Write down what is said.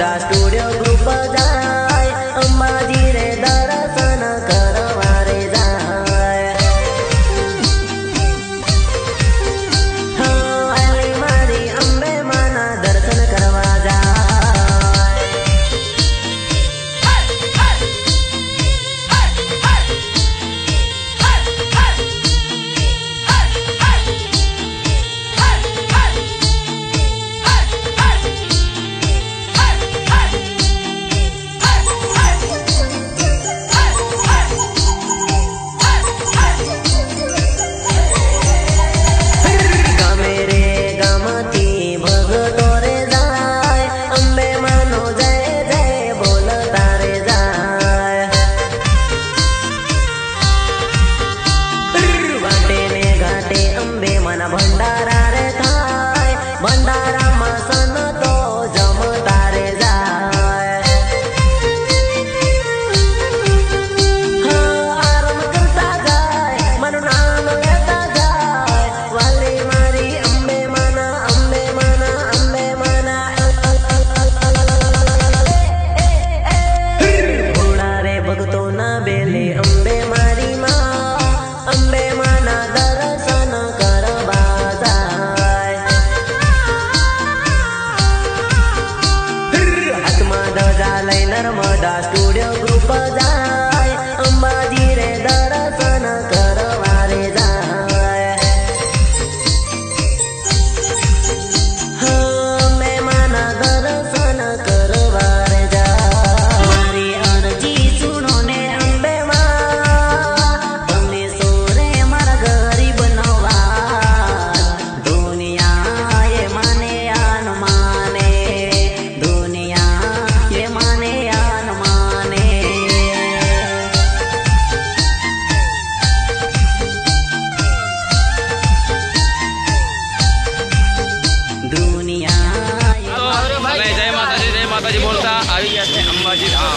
The studio andar a Narmada studio group બધા અમે જય માતાજી જય માતાજી બોલતા. આવી ગયા છે અંબાજી ધામ.